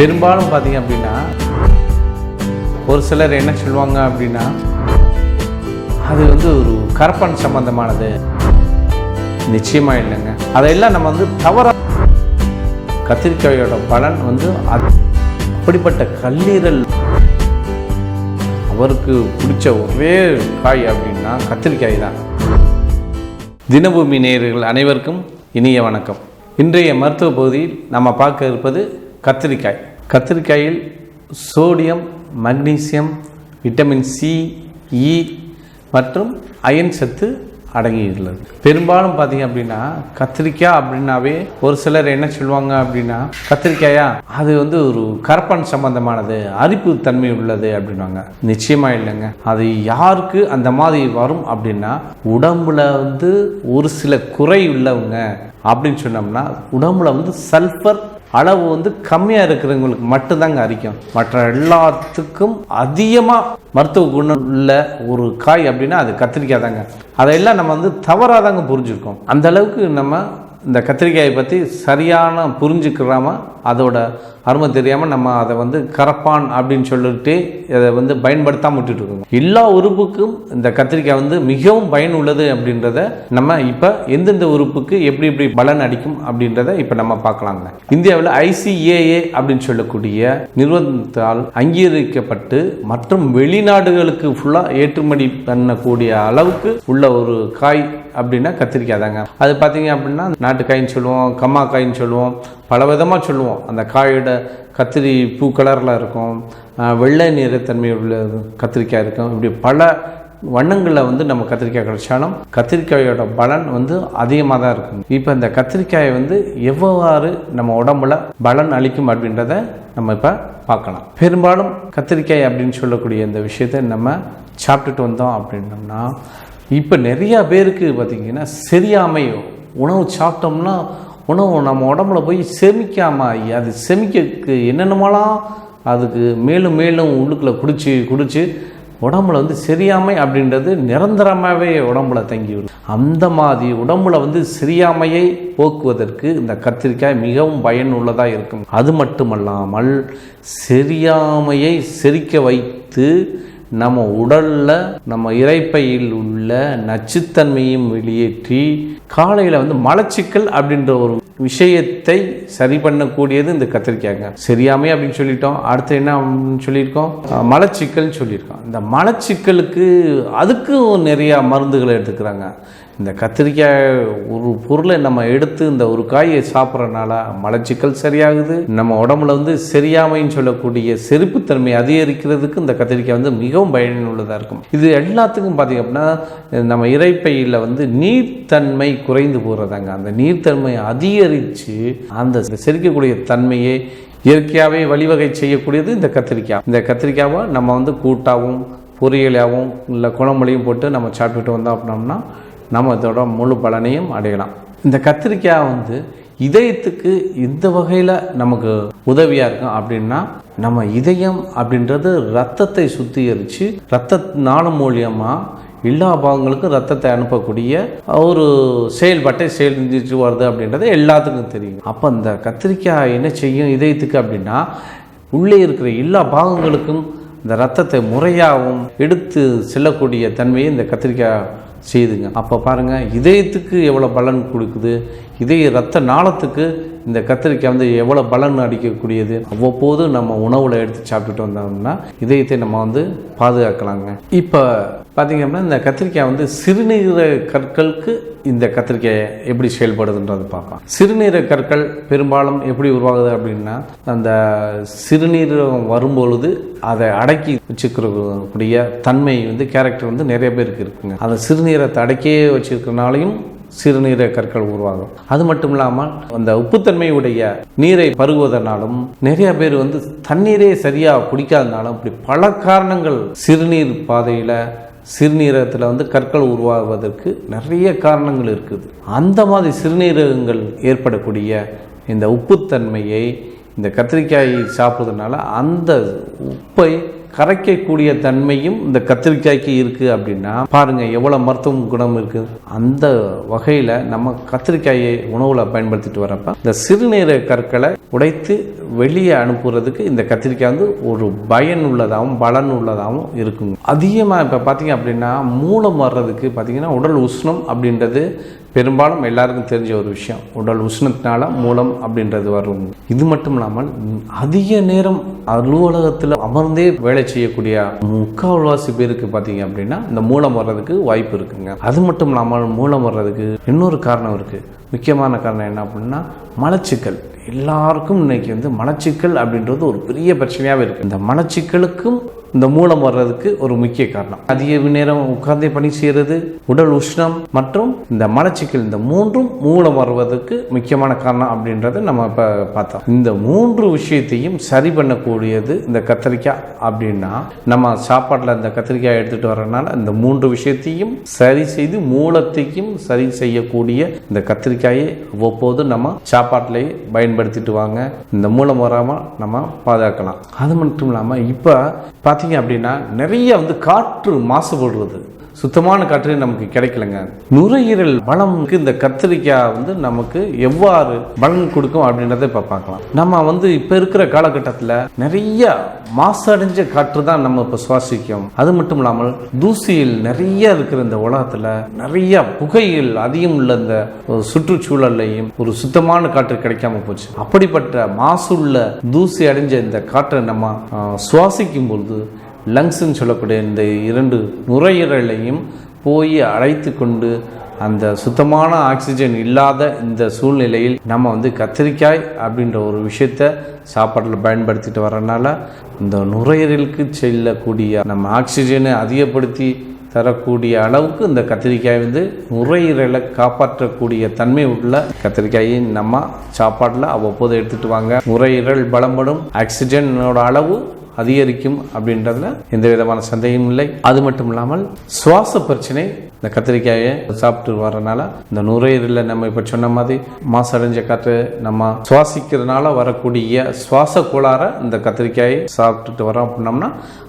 பெரும்பாலும் பார்த்தீங்க அப்படின்னா ஒரு சிலர் என்ன சொல்லுவாங்க அப்படின்னா அது வந்து ஒரு கரப்பன் சம்பந்தமானது. நிச்சயமாக இல்லைங்க. அதையெல்லாம் நம்ம வந்து தவற கத்திரிக்காயோட பலன் வந்து அது- அப்படிப்பட்ட கல்லீரல் அவருக்கு பிடிச்ச ஒரே காய் அப்படின்னா கத்திரிக்காய் தான். தினபூமி நேயர்கள் அனைவருக்கும் இனிய வணக்கம். இன்றைய மருத்துவ பகுதியில் நம்ம பார்க்க இருப்பது கத்திரிக்காய். கத்திரிக்காயில் sodium magnesium vitamin C E e மற்றும் அயன் சத்து அடங்கியுள்ளது பெரும்பாலும் பார்த்தீங்க அப்படின்னா கத்திரிக்காய் அப்படின்னாவே ஒரு சிலர் என்ன சொல்லுவாங்க அப்படின்னா கத்திரிக்காயா அது வந்து ஒரு கரப்பன் சம்பந்தமானது அரிப்பு தன்மை உள்ளது அப்படின்வாங்க நிச்சயமா இல்லைங்க. அது யாருக்கு அந்த மாதிரி வரும் அப்படின்னா உடம்புல வந்து ஒரு சில குறை உள்ளவங்க அப்படின்னு சொன்னோம்னா உடம்புல வந்து சல்ஃபர் அளவு வந்து கம்மியாக இருக்கிறவங்களுக்கு மட்டும்தாங்க அரிக்கும் மற்ற எல்லாத்துக்கும் அதிகமாக மருத்துவ குணம் உள்ள ஒரு காய் அப்படின்னா அது கத்திரிக்காய் தாங்க அதையெல்லாம் நம்ம வந்து தவறாக தாங்க புரிஞ்சுருக்கோம் அந்த அளவுக்கு நம்ம இந்த கத்திரிக்காயை பற்றி சரியான புரிஞ்சுக்கிறாம அதோட அருமை தெரியாமல் நம்ம அதை வந்து கரப்பான் அப்படின்னு சொல்லிட்டு அதை வந்து பயன்படுத்தாம விட்டுட்டு இருக்கோம். எல்லா உறுப்புக்கும் இந்த கத்திரிக்காய் வந்து மிகவும் பயனுள்ளது அப்படின்றத நம்ம இப்போ எந்தெந்த உறுப்புக்கு எப்படி எப்படி பலன் அடிக்கும் அப்படின்றத இப்போ நம்ம பார்க்கலாங்க. இந்தியாவில் ஐசிஏஏ அப்படின்னு சொல்லக்கூடிய நிறுவனத்தால் அங்கீகரிக்கப்பட்டு மற்றும் வெளிநாடுகளுக்கு ஃபுல்லாக ஏற்றுமதி பண்ணக்கூடிய அளவுக்கு உள்ள ஒரு காய் அப்படின்னா கத்திரிக்காய் தாங்க. அது பார்த்தீங்க அப்படின்னா நாட்டுக்காயின்னு சொல்லுவோம் கம்மா காயின்னு சொல்லுவோம் பல விதமாக சொல்லுவோம். அந்த காயோட கத்திரி பூ கலரில் இருக்கும். வெள்ளை நிறத்தன்மை உள்ள கத்திரிக்காய் இருக்கும். இப்படி பல வண்ணங்களில் வந்து நம்ம கத்திரிக்காய் கிடைச்சாலும் கத்திரிக்காயோட பலன் வந்து அதிகமாக தான் இருக்கும். இப்போ இந்த கத்திரிக்காயை வந்து எவ்வாறு நம்ம உடம்புல பலன் அளிக்கும் அப்படின்றத நம்ம இப்போ பார்க்கலாம். பெரும்பாலும் கத்திரிக்காய் அப்படின்னு சொல்லக்கூடிய இந்த விஷயத்தை நம்ம சாப்பிட்டுட்டு வந்தோம் அப்படின்னோம்னா இப்போ நிறையா பேருக்கு பார்த்திங்கன்னா சரியாமை உணவு சாப்பிட்டோம்னா உணவு நம்ம உடம்புல போய் செமிக்காமல் அது செமிக்கிறதுக்கு என்னென்னமோலாம் அதுக்கு மேலும் மேலும் உள்ளுக்குள்ளே குடிச்சு குடிச்சு உடம்புல வந்து சரியாமை அப்படின்றது நிரந்தரமாகவே உடம்புல தங்கிவிடும் அந்த மாதிரி உடம்புல வந்து சரியாமையை போக்குவதற்கு இந்த கத்திரிக்காய் மிகவும் பயனுள்ளதாக இருக்கும். அது மட்டுமல்லாமல் சரியாமையை செரிக்க வைத்து நம்ம உடலில் நம்ம இறைப்பையில் உள்ள நச்சுத்தன்மையும் வெளியேற்றி காலையில் வந்து மலச்சிக்கல் அப்படின்ற ஒரு விஷயத்தை சரி பண்ணக்கூடியது இந்த கத்திரிக்காய்ங்க. சரியாமை அப்படின்னு சொல்லிட்டோம். அடுத்து என்ன அப்படின்னு சொல்லியிருக்கோம்? மலச்சிக்கல் சொல்லியிருக்கோம். இந்த மலச்சிக்கலுக்கு அதுக்கும் நிறையா மருந்துகளை எடுத்துக்கிறாங்க. இந்த கத்திரிக்காய் ஒரு பொருளை நம்ம எடுத்து இந்த ஒரு காயை சாப்பிட்றனால மலச்சிக்கல் சரியாகுது. நம்ம உடம்புல வந்து சரியாமைன்னு சொல்லக்கூடிய செருப்புத்தன்மை அதிகரிக்கிறதுக்கு இந்த கத்திரிக்காய் வந்து மிகவும் பயனுள்ளதாக இருக்கும். இது எல்லாத்துக்கும் பார்த்திங்க அப்படின்னா நம்ம இறைப்பையில் வந்து நீர்த்தன்மை குறைந்து போகிறதாங்க அந்த நீர்த்தன்மை அதிகரித்து அந்த செரிக்கக்கூடிய தன்மையை இயற்கையாகவே வழிவகை செய்யக்கூடியது இந்த கத்திரிக்காய் இந்த கத்திரிக்காவை நம்ம வந்து கூட்டாகவும் பொரியலாகவும் இல்லை குழம்புலையும் போட்டு நம்ம சாப்பிட்டுட்டு வந்தோம் அப்படின்னோம்னா நம்ம இதோட முழு பலனையும் அடையலாம். இந்த கத்திரிக்காய் வந்து இதயத்துக்கு இந்த வகையில் நமக்கு உதவியாக இருக்கும் அப்படின்னா நம்ம இதயம் அப்படின்றது ரத்தத்தை சுத்திகரித்து ரத்த நாளம் மூலியமாக எல்லா பாகங்களுக்கும் ரத்தத்தை அனுப்பக்கூடிய ஒரு செயல்பாட்டை செஞ்சுட்டு வருது அப்படின்றது எல்லாத்துக்கும் தெரியும். அப்போ இந்த கத்திரிக்காய் என்ன செய்யும் இதயத்துக்கு அப்படின்னா உள்ளே இருக்கிற எல்லா பாகங்களுக்கும் இந்த ரத்தத்தை முறையாகவும் எடுத்து செல்லக்கூடிய தன்மையை இந்த கத்திரிக்காய் செய்யுதுங்க அப்போ பாருங்கள் இதயத்துக்கு எவ்வளோ பலன் கொடுக்குது இதய ரத்த நாளத்துக்கு இந்த கத்திரிக்காய் வந்து எவ்வளோ பலன் அடிக்கக்கூடியது அவ்வப்போது நம்ம உணவில் எடுத்து சாப்பிட்டுட்டு வந்தோம்னா இதயத்தை நம்ம வந்து பாதுகாக்கலாங்க. இப்போ பார்த்திங்க அப்படின்னா இந்த கத்திரிக்காய் வந்து சிறுநீர கற்களுக்கு இந்த கத்திரிக்காய் எப்படி செயல்படுதுன்றது பார்ப்போம் சிறுநீர கற்கள் பெரும்பாலும் எப்படி உருவாகுது அப்படின்னா அந்த சிறுநீரகம் வரும்பொழுது அதை அடக்கி வச்சுக்கிறக்கூடிய தன்மை வந்து கேரக்டர் வந்து நிறைய பேருக்கு இருக்குங்க. அந்த சிறுநீரத்தை அடக்கியே வச்சுருக்கனாலையும் சிறுநீர கற்கள் உருவாகும். அது மட்டும் இல்லாமல் அந்த உப்புத்தன்மையுடைய நீரை பருகுவதனாலும் நிறைய பேர் வந்து தண்ணீரே சரியாக குடிக்காதனாலும் இப்படி பல காரணங்கள் சிறுநீர் பாதையில் சிறுநீரகத்தில் வந்து கற்கள் உருவாகுவதற்கு நிறைய காரணங்கள் இருக்குது. அந்த மாதிரி சிறுநீரகங்கள் ஏற்படக்கூடிய இந்த உப்புத்தன்மையை இந்த கத்திரிக்காயை சாப்பிட்றதுனால அந்த உப்பை கரைக்கக்கூடிய தன்மையும் இந்த கத்திரிக்காய்க்கு இருக்குது அப்படின்னா பாருங்கள் எவ்வளோ மருத்துவ குணம் இருக்குது அந்த வகையில் நம்ம கத்திரிக்காயை உணவில் பயன்படுத்திட்டு வரப்ப இந்த சிறுநீரக கற்களை உடைத்து வெளியே அனுப்புறதுக்கு இந்த கத்திரிக்காய் வந்து ஒரு பயன் உள்ளதாகவும் பலன் உள்ளதாகவும் இருக்குங்க. அதிகமாக இப்போ பார்த்தீங்க அப்படின்னா மூலம் வர்றதுக்கு பார்த்தீங்கன்னா உடல் உஷ்ணம் அப்படின்றது பெரும்பாலும் எல்லாருக்கும் தெரிஞ்ச ஒரு விஷயம் உடல் உஷ்ணத்தினால மூலம் அப்படின்றது வரும் இது மட்டும் இல்லாமல் அதிக நேரம் அலுவலகத்தில் அமர்ந்தே வேலை செய்யக்கூடிய முக்கால்வாசி பேருக்கு பார்த்தீங்க அப்படின்னா இந்த மூலம் வர்றதுக்கு வாய்ப்பு இருக்குங்க. அது மட்டும் இல்லாமல் மூலம் வர்றதுக்கு இன்னொரு காரணம் இருக்குது முக்கியமான காரணம் என்ன அப்படின்னா மலச்சிக்கல். எல்லாருக்கும் இன்னைக்கு வந்து மலச்சிக்கல் அப்படின்றது ஒரு பெரிய பிரச்சனையாகவே இருக்குது இந்த மலச்சிக்கலுக்கும் இந்த மூலம் வர்றதுக்கு ஒரு முக்கிய காரணம். அதிக நேரம் உட்கார்ந்தே பணி செய்கிறது உடல் உஷ்ணம் மற்றும் இந்த மலச்சிக்கல் இந்த மூன்றும் மூலம் வருவதற்கு முக்கியமான காரணம் அப்படின்றத நம்ம இப்போ பார்த்தோம். இந்த மூன்று விஷயத்தையும் சரி பண்ணக்கூடியது இந்த கத்திரிக்காய் அப்படின்னா நம்ம சாப்பாட்டில் இந்த கத்திரிக்காய் எடுத்துகிட்டு வரனால இந்த மூன்று விஷயத்தையும் சரி செய்து மூலத்தையும் சரி செய்யக்கூடிய இந்த கத்திரிக்காயை ஒவ்வொரு நம்ம சாப்பாட்டிலேயே பயன்படுத்திட்டு வாங்க. இந்த மூலம் வராமல் நம்ம பாதுகாக்கலாம். அது மட்டும் இல்லாமல் இப்போ பார்த்தீங்க அப்படின்னா நிறைய வந்து காற்று மாசுபடுறது. சுத்தமான காற்று நமக்கு கிடைக்கலங்க. நுரையீரல் வளமுக்கு இந்த கத்திரிக்காய் வந்து நமக்கு எவ்வாறு பலன் கொடுக்கும் அப்படின்றத இப்போ பார்க்கலாம். நம்ம வந்து இப்போ இருக்கிற காலகட்டத்தில் நிறைய மாசடைஞ்ச காற்று தான் நம்ம இப்போ சுவாசிக்கும். அது மட்டும் இல்லாமல் தூசியில் நிறைய இருக்கிற இந்த உலகத்தில் நிறைய புகையில் அதிகம் உள்ள இந்த சுற்றுச்சூழல்லையும் ஒரு சுத்தமான காற்று கிடைக்காம போச்சு. அப்படிப்பட்ட மாசுள்ள தூசி அடைஞ்ச இந்த காற்றை நம்ம சுவாசிக்கும் பொழுது லங்ஸ்ன்னு சொல்லக்கூடிய இந்த இரண்டு நுரையீரலையும் போய் அழைத்து கொண்டு அந்த சுத்தமான ஆக்சிஜன் இல்லாத இந்த சூழ்நிலையில் நம்ம வந்து கத்திரிக்காய் அப்படின்ற ஒரு விஷயத்த சாப்பாட்டில் பயன்படுத்திட்டு வரனால இந்த நுரையீரலுக்கு செல்லக்கூடிய நம்ம ஆக்சிஜனை அதிகப்படுத்தி தரக்கூடிய அளவுக்கு இந்த கத்திரிக்காய் வந்து நுரையீரலை காப்பாற்றக்கூடிய தன்மை உள்ள கத்திரிக்காயை நம்ம சாப்பாட்டில் அவ்வப்போது எடுத்துகிட்டு வாங்க. நுரையீரல் பலம்படும் ஆக்சிஜனோட அளவு அதிகரிக்கும் அப்படின்றதுல எந்த விதமான சந்தேகமும் இல்லை. அது மட்டும் இல்லாமல் சுவாச பிரச்சனை இந்த கத்திரிக்காயை சாப்பிட்டு வரனால இந்த நுரையீரலில் நம்ம இப்போ சொன்ன மாதிரி மாசடைஞ்ச காற்று நம்ம சுவாசிக்கிறதுனால வரக்கூடிய சுவாச கோளாறை இந்த கத்திரிக்காயை சாப்பிட்டுட்டு வரோம் அப்படின்னோம்னா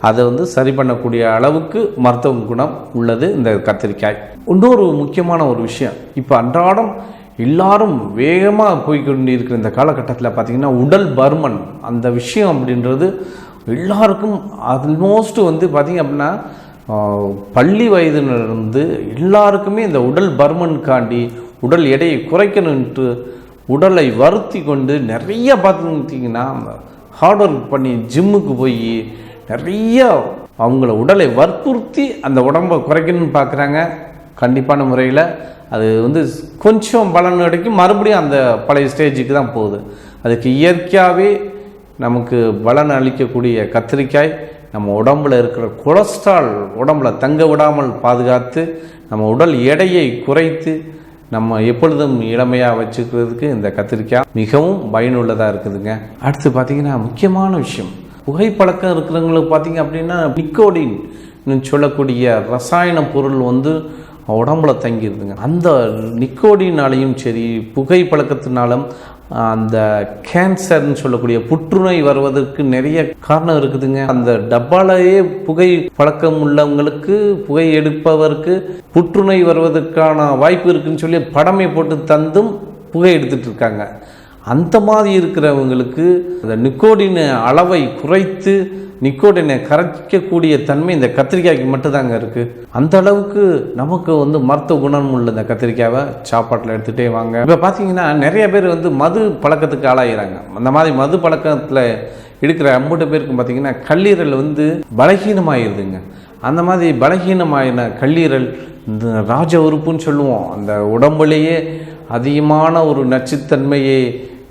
அதை வந்து சரி பண்ணக்கூடிய அளவுக்கு மருத்துவ குணம் உள்ளது இந்த கத்திரிக்காய். இன்னொரு முக்கியமான ஒரு விஷயம் இப்போ அன்றாடம் எல்லாரும் வேகமாக போய்க்கொண்டு இருக்கிற இந்த காலகட்டத்தில் பார்த்தீங்கன்னா உடல் பருமன் அந்த விஷயம் அப்படின்றது எல்லாருக்கும் ஆல்மோஸ்ட் வந்து பார்த்திங்க அப்படின்னா பள்ளி வயதிலிருந்து எல்லாருக்குமே இந்த உடல் பருமனுக்காண்டி உடல் எடையை குறைக்கணுன்ட்டு உடலை வருத்தி கொண்டு நிறைய பார்த்துட்டிங்கன்னா ஹார்ட் ஒர்க் பண்ணி ஜிம்முக்கு போய் நிறைய அவங்கள உடலை வற்புறுத்தி அந்த உடம்பை குறைக்கணும்னு பார்க்குறாங்க கண்டிப்பான முறையில் அது வந்து கொஞ்சம் பலன் கிடைக்கும். மறுபடியும் அந்த பழைய ஸ்டேஜுக்கு தான் போகுது. அதுக்கு இயற்கையாகவே நமக்கு பலன் அளிக்கக்கூடிய கத்திரிக்காய் நம்ம உடம்புல இருக்கிற கொலஸ்ட்ரால் உடம்புல தங்க விடாமல் பாதுகாத்து நம்ம உடல் எடையை குறைத்து நம்ம எப்பொழுதும் இளமையாக வச்சுக்கிறதுக்கு இந்த கத்திரிக்காய் மிகவும் பயனுள்ளதாக இருக்குதுங்க. அடுத்து பார்த்தீங்கன்னா முக்கியமான விஷயம். புகைப்பழக்கம் இருக்கிறவங்களுக்கு பார்த்தீங்க அப்படின்னா நிக்கோடின் சொல்லக்கூடிய ரசாயன பொருள் வந்து உடம்புல தங்கிடுதுங்க அந்த நிக்கோடினாலையும் சரி புகைப்பழக்கத்தினாலும் அந்த கேன்சர்னு சொல்லக்கூடிய புற்றுநோய் வருவதற்கு நிறைய காரணம் இருக்குதுங்க. அந்த டப்பாலேயே புகை பழக்கம் உள்ளவங்களுக்கு புகை எடுப்பவருக்கு புற்றுநோய் வருவதற்கான வாய்ப்பு இருக்குன்னு சொல்லி படமை போட்டு தந்தும் புகை எடுத்துட்டு இருக்காங்க. அந்த மாதிரி இருக்கிறவங்களுக்கு அந்த நிக்கோடின அளவை குறைத்து நிக்கோடினை கரைக்கக்கூடிய தன்மை இந்த கத்திரிக்காய்க்கு மட்டும்தாங்க இருக்குது அந்த அளவுக்கு நமக்கு வந்து மருத்துவ குணம் உள்ள இந்த கத்திரிக்காவை சாப்பாட்டில் எடுத்துகிட்டே வாங்க. இப்போ பார்த்தீங்கன்னா நிறைய பேர் வந்து மது பழக்கத்துக்கு ஆளாகிறாங்க. அந்த மாதிரி மது பழக்கத்தில் இருக்கிற அம்புட்டு பேருக்கும் பார்த்தீங்கன்னா கல்லீரல் வந்து பலகீனமாகிடுதுங்க அந்த மாதிரி பலகீனமாயின கல்லீரல் இந்த ராஜ உறுப்புன்னு சொல்லுவோம். அந்த உடம்புலேயே அதிகமான ஒரு நச்சுத்தன்மையை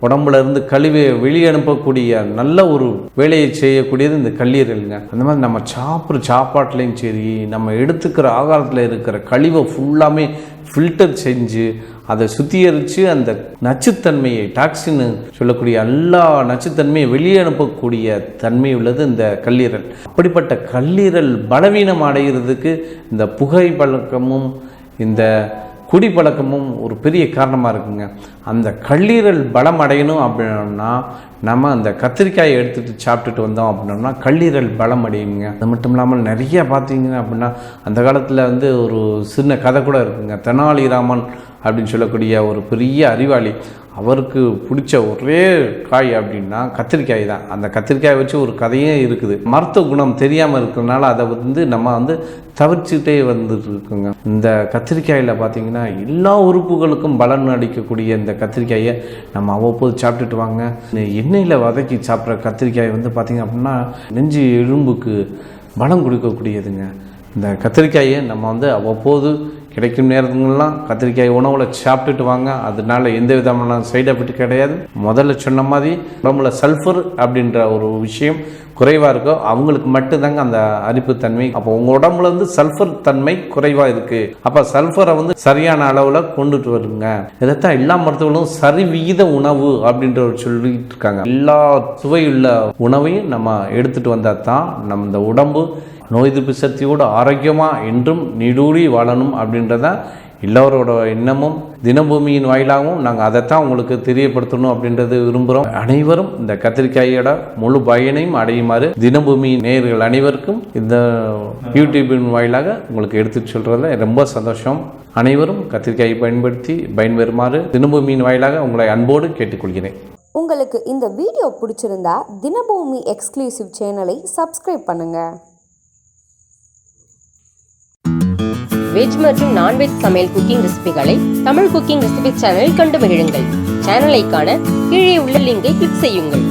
உடம்புல இருந்து கழிவை வெளியே அனுப்பக்கூடிய நல்ல ஒரு வேலையை செய்யக்கூடியது இந்த கல்லீரலுங்க அந்த மாதிரி நம்ம சாப்பிட்ற சாப்பாட்லேயும் சரி நம்ம எடுத்துக்கிற ஆகாரத்தில் இருக்கிற கழிவை ஃபுல்லாமே ஃபில்டர் செஞ்சு அதை சுத்திகரித்து அந்த நச்சுத்தன்மையை டாக்ஸின் சொல்லக்கூடிய எல்லா நச்சுத்தன்மையை வெளியே அனுப்பக்கூடிய தன்மை உள்ளது இந்த கல்லீரல். அப்படிப்பட்ட கல்லீரல் பலவீனம் அடைகிறதுக்கு இந்த புகை பழக்கமும் இந்த குடிப்பழக்கமும் ஒரு பெரிய காரணமாக இருக்குங்க. அந்த கல்லீரல் பலம் அடையணும் அப்படின்னா நம்ம அந்த கத்திரிக்காயை எடுத்துகிட்டு சாப்பிட்டுட்டு வந்தோம் அப்படின்னோம்னா கல்லீரல் பலம் அடையுங்க. அது மட்டும் இல்லாமல் நிறைய பார்த்தீங்க அப்படின்னா அந்த காலத்தில் வந்து ஒரு சின்ன கதை கூட இருக்குங்க. தெனாலிராமன் அப்படின்னு சொல்லக்கூடிய ஒரு பெரிய அறிவாளி. அவருக்கு பிடிச்ச ஒரே காய் அப்படின்னா கத்திரிக்காய் தான். அந்த கத்திரிக்காயை வச்சு ஒரு கதையே இருக்குது. மருத்துவ குணம் தெரியாமல் இருக்கிறதுனால அதை வந்து நம்ம வந்து தவிர்த்துட்டே வந்துட்டு இருக்குங்க இந்த கத்திரிக்காயில் பார்த்தீங்கன்னா எல்லா உறுப்புகளுக்கும் பலன் அளிக்கக்கூடிய இந்த கத்திரிக்காயை நம்ம அவ்வப்போது சாப்பிட்டுட்டு வாங்க. எண்ணெயில் வதக்கி சாப்பிட்ற கத்திரிக்காய் வந்து பார்த்திங்க அப்படின்னா நெஞ்சு எலும்புக்கு பலம் கொடுக்கக்கூடியதுங்க. இந்த கத்திரிக்காயை நம்ம வந்து அவ்வப்போது கிடைக்கும் நேரங்கள்லாம் கத்திரிக்காய் உணவில் சாப்பிட்டுட்டு வாங்க. அதனால எந்த விதமான சைடு எஃபெக்ட் கிடையாது. முதல்ல சொன்ன மாதிரி உடம்புல சல்ஃபர் அப்படின்ற ஒரு விஷயம் குறைவாக இருக்கோ அவங்களுக்கு மட்டும்தாங்க அந்த அரிப்புத்தன்மை அப்போ உங்கள் உடம்புல இருந்து சல்ஃபர் தன்மை குறைவாக இருக்குது அப்போ சல்ஃபரை வந்து சரியான அளவில் கொண்டுட்டு வருங்க. இதைத்தான் எல்லா மருத்துவர்களும் சரிவிகித உணவு அப்படின்ற ஒரு சொல்லிட்டு இருக்காங்க. எல்லா சுவையுள்ள உணவையும் நம்ம எடுத்துகிட்டு வந்தால் தான் நம்ம இந்த உடம்பு நோய் எதிர்ப்பு சக்தியோடு ஆரோக்கியமாக என்றும் நீடூழி வாழணும் அப்படின்றதான் எல்லோரோட எண்ணமும் தினபூமியின் வாயிலாகவும் நாங்கள் அதைத்தான் உங்களுக்கு தெரியப்படுத்தணும் அப்படின்றது விரும்புகிறோம் அனைவரும் இந்த கத்திரிக்காயோட முழு பயனையும் அடையுமாறு தினபூமி நேயர்கள் அனைவருக்கும் இந்த யூடியூபின் வாயிலாக உங்களுக்கு எடுத்து சொல்கிறதுல ரொம்ப சந்தோஷம். அனைவரும் கத்திரிக்காயை பயன்படுத்தி பயன்பெறுமாறு தினபூமியின் வாயிலாக உங்களை அன்போடு கேட்டுக்கொள்கிறேன். உங்களுக்கு இந்த வீடியோ பிடிச்சிருந்தா தினபூமி எக்ஸ்க்ளூசிவ் சேனலை சப்ஸ்கிரைப் பண்ணுங்கள் வெஜ் மற்றும் நான்வெஜ் சமையல் குக்கிங் ரெசிபிகளை தமிழ் குக்கிங் ரெசிபி சேனலில் கண்டு மகிழுங்கள். சேனலை காண கீழே உள்ள லிங்கை கிளிக் செய்யுங்கள்.